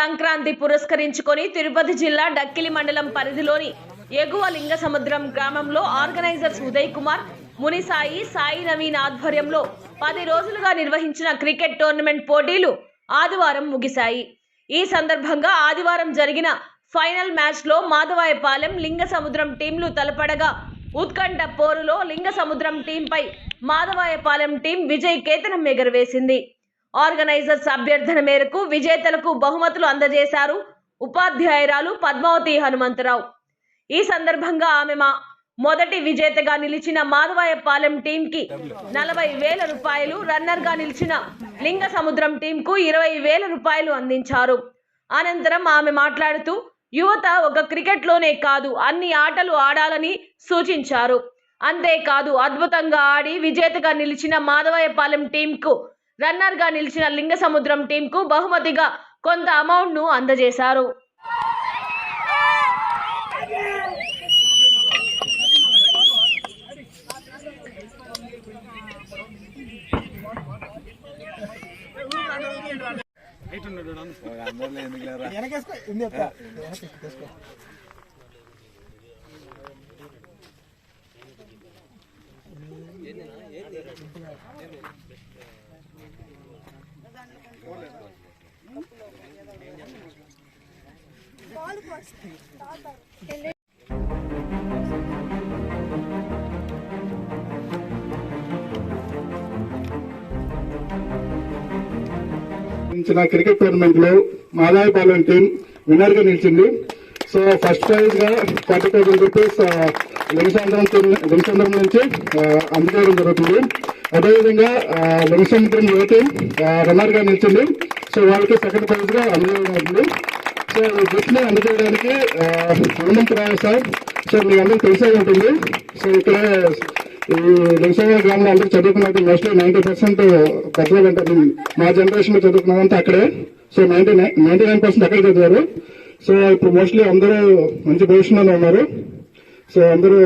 సంక్రాంతి పురస్కరించుకొని తిరుపతి జిల్లా డక్కిలి మండలం పరిధిలోని ఎగువ లింగ సముద్రం గ్రామంలో ఆర్గనైజర్స్ ఉదయ్ కుమార్ మునిసాయి సాయి నవీన్ ఆధ్వర్యంలో పది రోజులుగా నిర్వహించిన క్రికెట్ టోర్నమెంట్ పోటీలు ఆదివారం ముగిశాయి. ఈ సందర్భంగా ఆదివారం జరిగిన ఫైనల్ మ్యాచ్లో మాధవాయపాలెం లింగ సముద్రం టీంలు తలపడగా ఉత్కంఠ పోరులో లింగ సముద్రం టీంపై మాధవాయపాలెం టీం విజయ్ కేతనం ఎగరవేసింది. ఆర్గనైజర్స్ అభ్యర్థన మేరకు విజేతలకు బహుమతులు అందజేశారు ఉపాధ్యాయురాలు పద్మావతి హనుమంతరావు. ఈ సందర్భంగా ఆమె మా మొదటి విజేతగా నిలిచిన మాధవాయపాలెం టీం కి నలభై వేల రూపాయలు రన్నర్గా నిలిచిన లింగ సముద్రం టీంకు ఇరవై వేల రూపాయలు అందించారు. అనంతరం ఆమె మాట్లాడుతూ యువత ఒక క్రికెట్లోనే కాదు అన్ని ఆటలు ఆడాలని సూచించారు. అంతేకాదు అద్భుతంగా ఆడి విజేతగా నిలిచిన మాధవయపాలెం టీంకు రన్నర్గా నిలిచిన లింగ సముద్రం టీంకు బహుమతిగా కొంత అమౌంట్ను అందజేశారు. అందరిలో క్రికెట్ టోర్నమెంట్లో మాదాయపాలెం టీం విన్నర్గా నిలిచింది. So first ప్రైజ్గా forty thousand rupees Lingasamudram team నుంచి ఆ, అందజేయడం జరుగుతుంది. అదేవిధంగా ఆ, యువతి యువ రన్నర్గా నిలిచింది. సో వాళ్ళకి సెకండ్ ప్రైజ్గా అందజేయడం సో ఈ గిఫ్ట్ అందజేయడానికి ఆ, సార్. సో మీ అందరికి తెలిసే ఉంటుంది. సో ఇక్కడ ఈ లింగసంగ గ్రామంలో అందరూ చదువుకున్నది మోస్ట్లీ నైన్టీ పర్సెంట్ పెద్దలు అంటే మా జనరేషన్లో చదువుకున్నదంతా అక్కడే. So ninety nine ninety nine percent అక్కడే చదివారు. సో ఇప్పుడు మోస్ట్లీ అందరూ మంచి పొజిషన్లో ఉన్నారు. సో అందరూ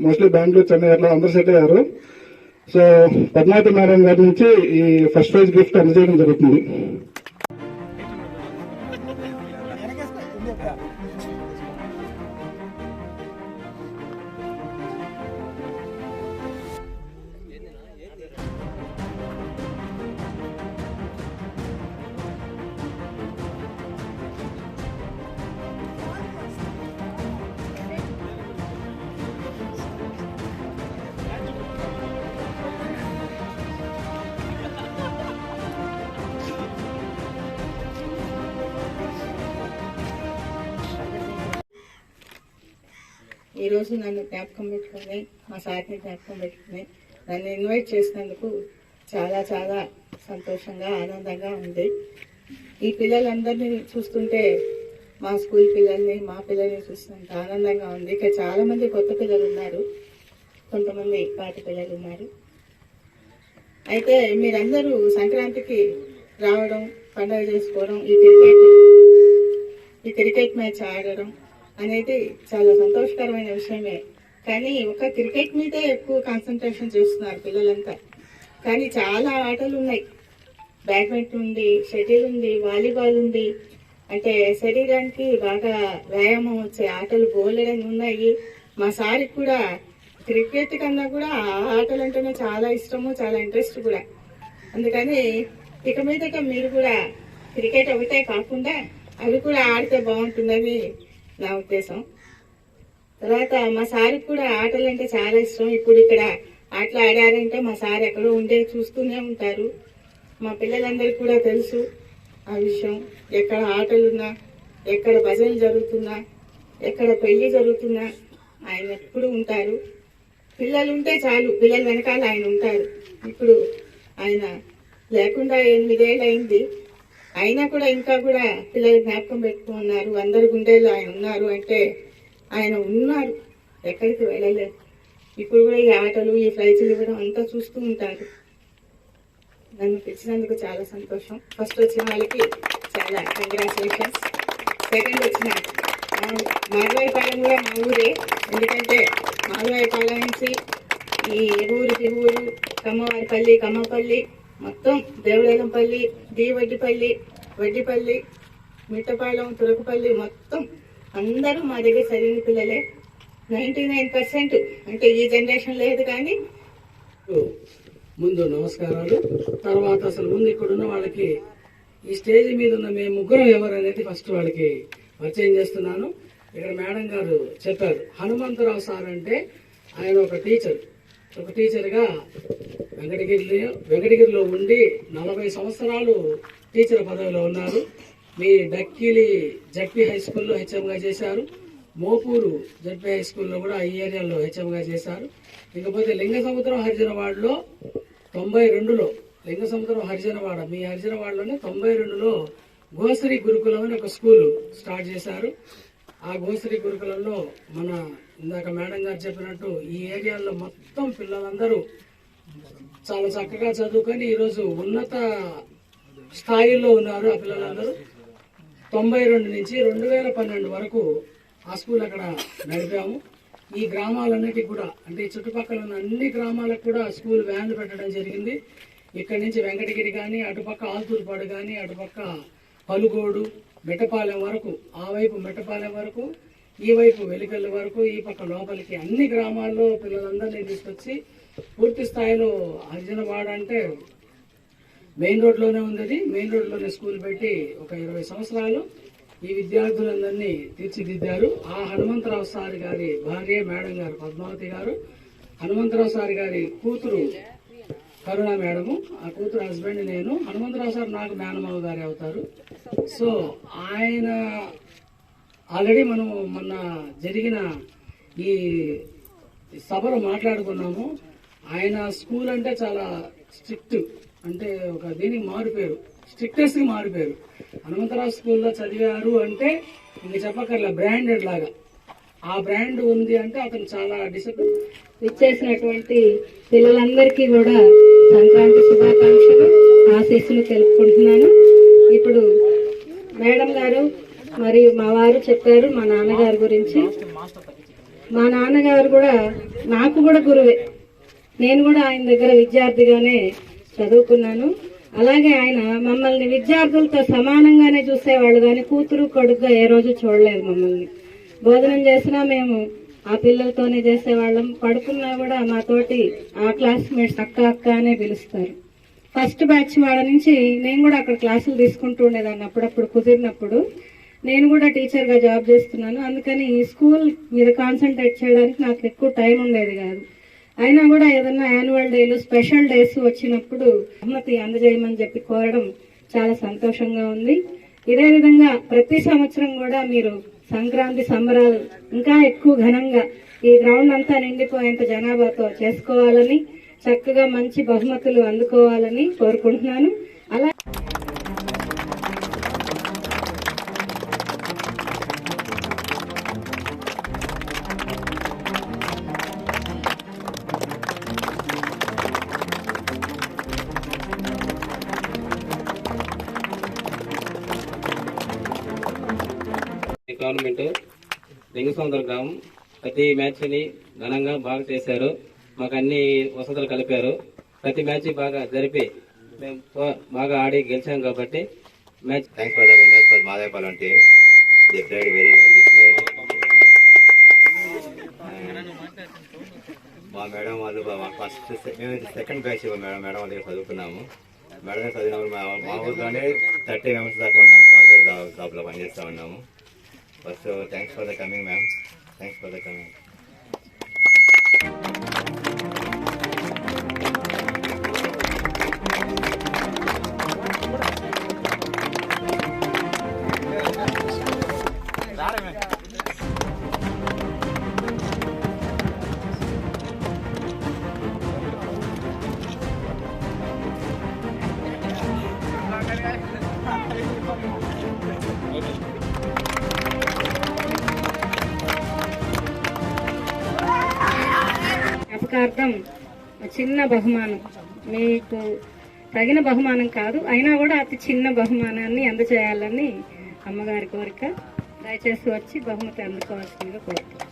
మోస్ట్లీ బెంగళూరు చెన్నై అట్లా అందరూ సెట్ అయ్యారు. సో పద్మావతి మేడం గారి నుంచి ఈ ఫస్ట్ ప్రైజ్ గిఫ్ట్ అందజేయడం జరుగుతుంది. ఈరోజు నన్ను జ్ఞాపకం పెట్టుకుని మా సార్ని జ్ఞాపకం పెట్టుకుని నన్ను ఇన్వైట్ చేసినందుకు చాలా చాలా సంతోషంగా ఆనందంగా ఉంది. ఈ పిల్లలందరినీ చూస్తుంటే మా స్కూల్ పిల్లల్ని మా పిల్లల్ని చూస్తుంటే ఆనందంగా ఉంది. ఇక చాలామంది కొత్త పిల్లలు ఉన్నారు. కొంతమంది పాటి పిల్లలు ఉన్నారు. అయితే మీరందరూ సంక్రాంతికి రావడం పండుగ చేసుకోవడం ఈ క్రికెట్ ఈ క్రికెట్ మ్యాచ్ ఆడడం అనేది చాలా సంతోషకరమైన విషయమే. కానీ ఒక క్రికెట్ మీదే ఎక్కువ కాన్సన్ట్రేషన్ చేస్తున్నారు పిల్లలంతా. కానీ చాలా ఆటలు ఉన్నాయి. బ్యాడ్మింటన్ ఉంది షటిల్ ఉంది వాలీబాల్ ఉంది. అంటే శరీరానికి బాగా వ్యాయామం వచ్చే ఆటలు బోలెడని ఉన్నాయి. మా సారికి కూడా క్రికెట్ కన్నా కూడా ఆ ఆటలు అంటేనే చాలా ఇష్టము చాలా ఇంట్రెస్ట్ కూడా. అందుకని ఇక మీదట మీరు కూడా క్రికెట్ ఒకటే కాకుండా అవి కూడా ఆడితే బాగుంటుందని నా ఉద్దేశం. తర్వాత మా సార్కి కూడా ఆటలు అంటే చాలా ఇష్టం. ఇప్పుడు ఇక్కడ ఆటలు ఆడారంటే మా సార్ ఎక్కడో ఉండే చూస్తూనే ఉంటారు. మా పిల్లలందరికీ కూడా తెలుసు ఆ విషయం. ఎక్కడ ఆటలున్నా ఎక్కడ భజనలు జరుగుతున్నా ఎక్కడ పెళ్ళి జరుగుతున్నా ఆయన ఎప్పుడు ఉంటారు. పిల్లలు ఉంటే చాలు పిల్లల వెనకాల ఆయన ఉంటారు. ఇప్పుడు ఆయన లేకుండా ఎనిమిదేళ్ళు అయింది అయినా కూడా ఇంకా కూడా పిల్లలు జ్ఞాపకం పెట్టుకున్నారు. అందరి గుండెల్లో ఆయన ఉన్నారు అంటే ఆయన ఉన్నారు. ఎక్కడికి వెళ్ళలేదు. ఇప్పుడు కూడా ఈ ఆటలు ఈ ప్రైజులు ఇవ్వడం అంతా చూస్తూ ఉంటారు. నన్ను పిలిచినందుకు చాలా సంతోషం. ఫస్ట్ వచ్చిన వాళ్ళకి చాలా కంగ్రాచులేషన్స్ సెకండ్ వచ్చిన మాధవాయిపాలెం కూడా మా ఊరే. ఎందుకంటే మాధవాయిపాలెం నుంచి ఈ ఊరు తిరువురు కమ్మవారిపల్లి కమ్మపల్లి మొత్తం దేవుడేలంపల్లి డి వడ్డిపల్లి వడ్డిపల్లి మిట్టపాలెం తురకపల్లి మొత్తం అందరూ మా దగ్గర చదివిన పిల్లలే. నైంటీ నైన్ పర్సెంట్ అంటే ఈ జనరేషన్ లేదు కానీ ముందు నమస్కారాలు. తర్వాత అసలు ముందు ఇక్కడ ఉన్న వాళ్ళకి ఈ స్టేజ్ మీద ఉన్న మేము ముగ్గురం ఎవరు అనేది ఫస్ట్ వాళ్ళకి పరిచయం చేస్తున్నాను. ఇక్కడ మేడం గారు చెప్పారు హనుమంతరావు సార్ అంటే ఆయన ఒక టీచర్. ఒక టీచర్గా వెంకటగిరి వెంకటగిరిలో ఉండి నలభై సంవత్సరాలు టీచర్ పదవిలో ఉన్నారు. మీ డక్కిలి జడ్పీ హై స్కూల్లో హెచ్ఎంగా చేశారు. మోపూరు జడ్పీ హై స్కూల్లో కూడా ఈ ఏరియాలో హెచ్ఎంగా చేశారు. ఇకపోతే లింగ సముద్రం హరిజనవాడలో తొంభై రెండులో లింగ సముద్రం హరిజనవాడ మీ హరిజనవాడలోనే తొంభై రెండులో గోసరి గురుకులం అని ఒక స్కూల్ స్టార్ట్ చేశారు. ఆ గోసరి గురుకులంలో మన ఇందాక మేడం గారు చెప్పినట్టు ఈ ఏరియాలో మొత్తం పిల్లలందరూ చాలా చక్కగా చదువుకొని ఈరోజు ఉన్నత స్థాయిలో ఉన్నారు ఆ పిల్లలందరూ. తొంభై రెండు నుంచి రెండు వేల పన్నెండు వరకు ఆ స్కూల్ అక్కడ నడిపాము. ఈ గ్రామాలన్నిటికి కూడా అంటే ఈ చుట్టుపక్కల ఉన్న అన్ని గ్రామాలకు కూడా స్కూల్ వ్యాన్లు పెట్టడం జరిగింది. ఇక్కడ నుంచి వెంకటగిరి కానీ అటుపక్క ఆల్తూరుపాడు కానీ అటుపక్క పలుగోడు మెట్టపాలెం వరకు ఆ వైపు మెట్టపాలెం వరకు ఈ వైపు వెలికల్లి వరకు ఈ పక్క లోపలికి అన్ని గ్రామాల్లో పిల్లలందరినీ తీసుకొచ్చి పూర్తి స్థాయిలో హరిజనవాడ అంటే మెయిన్ రోడ్లోనే ఉంది అది మెయిన్ రోడ్లోనే స్కూల్ పెట్టి ఒక ఇరవై సంవత్సరాలు ఈ విద్యార్థులందరినీ తీర్చిదిద్దారు. ఆ హనుమంతరావు సార్ గారి భార్య మేడం గారు పద్మావతి గారు హనుమంతరావు సార్ గారి కూతురు కరుణ మేడము ఆ కూతురు హస్బెండ్ నేను. హనుమంతరావు సార్ నాకు మేనమావ గారి అవుతారు. సో ఆయన ఆల్రెడీ మనం మొన్న జరిగిన ఈ సభలో మాట్లాడుకున్నాము. ఆయన స్కూల్ అంటే చాలా స్ట్రిక్ట్. అంటే ఒక దీనికి మారిపోయారు. స్ట్రిక్టెస్కి మారిపోయారు. హనుమంతరావు స్కూల్లో చదివారు అంటే ఇంక చెప్పక్కర్లే బ్రాండెడ్ లాగా. ఆ బ్రాండ్ ఉంది అంటే అతను చాలా డిసిప్లిన్. ఇచ్చేసినటువంటి పిల్లలందరికీ కూడా సంక్రాంతి శుభాకాంక్షలు ఆశీస్సులు తెలుపుకుంటున్నాను. ఇప్పుడు మేడం గారు మరియు మా వారు చెప్పారు మా నాన్నగారి గురించి. మా నాన్నగారు కూడా నాకు కూడా గురువే. నేను కూడా ఆయన దగ్గర విద్యార్థిగానే చదువుకున్నాను. అలాగే ఆయన మమ్మల్ని విద్యార్థులతో సమానంగానే చూసేవాళ్ళు కానీ కూతురు కొడుకుగా ఏ రోజు చూడలేదు మమ్మల్ని. భోజనం చేసినా మేము ఆ పిల్లలతోనే చేసేవాళ్ళం. పడుకున్నా కూడా మాతోటి ఆ క్లాస్మేట్స్ అక్క అక్క అనే పిలుస్తారు. ఫస్ట్ బ్యాచ్ వాళ్ళ నుంచి నేను కూడా అక్కడ క్లాసులు తీసుకుంటూ ఉండేదాన్ని అప్పుడప్పుడు కుదిరినప్పుడు. నేను కూడా టీచర్గా జాబ్ చేస్తున్నాను. అందుకని ఈ స్కూల్ మీద కాన్సన్ట్రేట్ చేయడానికి నాకు ఎక్కువ టైం ఉండేది కాదు. అయినా కూడా ఏదన్నా యాన్యువల్ డేలు స్పెషల్ డేస్ వచ్చినప్పుడు బహుమతి అందజేయమని చెప్పి కోరడం చాలా సంతోషంగా ఉంది. ఇదే విధంగా ప్రతి సంవత్సరం కూడా మీరు సంక్రాంతి సంబరాలు ఇంకా ఎక్కువ ఘనంగా ఈ గ్రౌండ్ అంతా నిండిపోయేంత జనాభాతో చేసుకోవాలని చక్కగా మంచి బహుమతులు అందుకోవాలని కోరుకుంటున్నాను. అలా గవర్నమెంట్ లింగసముద్ర గ్రామం ప్రతి మ్యాచ్ని ఘనంగా బాగా చేశారు. మాకు అన్ని వసతులు కలిపారు. ప్రతి మ్యాచ్ బాగా జరిపి మేము బాగా ఆడి గెలిచాం కాబట్టి match thanks for the winners for Madhapalam team. మా మేడం వాళ్ళు ఫస్ట్ మేము సెకండ్ బ్యాచ్ మేడం మేడం వాళ్ళకి చదువుకున్నాము. మేడం చదివినప్పుడు మా ఊర్లోనే థర్టీ మెంబర్స్ దాకా ఉన్నాము. సాఫ్ట్వేర్ షాప్లో పనిచేస్తూ ఉన్నాము. Also, thanks for the coming, ma'am. Thanks for the coming. జ్ఞాపకార్థం చిన్న బహుమానం. మీకు తగిన బహుమానం కాదు అయినా కూడా అతి చిన్న బహుమానాన్ని అందజేయాలని అమ్మగారి కోరిక. దయచేసి వచ్చి బహుమతి అందుకోవాల్సిందిగా కోరుతున్నాను.